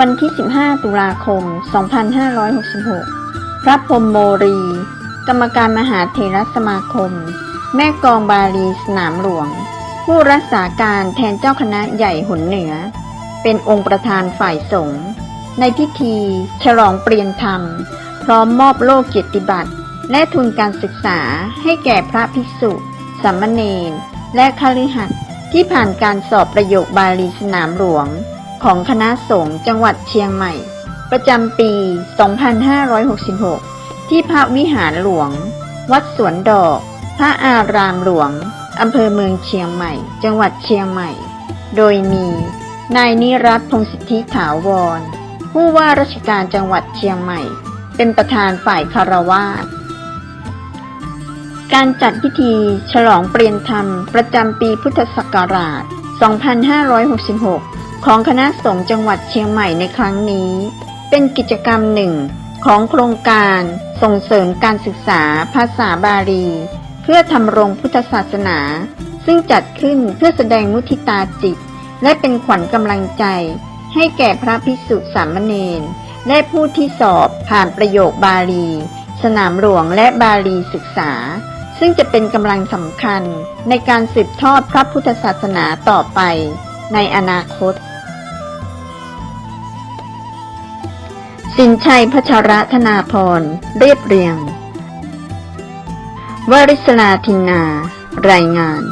วันที่ 15 ตุลาคม 2566 พระพรมโมรี กรรมการมหาเถรสมาคม แม่กองบาลีสนามหลวง ผู้รักษาการแทนเจ้าคณะใหญ่หนเหนือ เป็นองค์ประธานฝ่ายสงฆ์ในพิธี ฉลองเปลี่ยนธรรม พร้อมมอบโล่เกียรติบัตร และทุนการศึกษาให้แก่พระภิกษุสามเณรและคฤหัสถ์ที่ผ่านการสอบประโยคบาลีสนามหลวง ของคณะสงฆ์จังหวัดเชียงใหม่ ประจำปี 2566 ที่พระวิหารหลวง วัดสวนดอก พระอารามหลวงอำเภอเมืองเชียงใหม่ จังหวัดเชียงใหม่ โดยมี นายนิรัตพงศิทธิถาวร ผู้ว่าราชการจังหวัดเชียงใหม่ เป็นประธานฝ่ายคารวาสการจัดพิธีฉลองเปลี่ยนธรรมประจำปีพุทธศักราช 2566 ของคณะสงฆ์จังหวัดเชียงใหม่ในครั้งนี้ เป็นกิจกรรมหนึ่งของโครงการส่งเสริมการศึกษาภาษาบาลี เพื่อทำรงพุทธศาสนา ซึ่งจัดขึ้นเพื่อแสดงมุทิตาจิต และเป็นขวัญกำลังใจ ให้แก่พระภิกษุสามเณรและผู้ที่สอบผ่านประโยคบาลี สนามหลวงและบาลีศึกษา ซึ่งจะเป็นกำลังสำคัญในการสืบทอดพระพุทธศาสนาต่อไปในอนาคต สินชัยพัชรธนาพร เรียบเรียง วริศลาทินนา รายงาน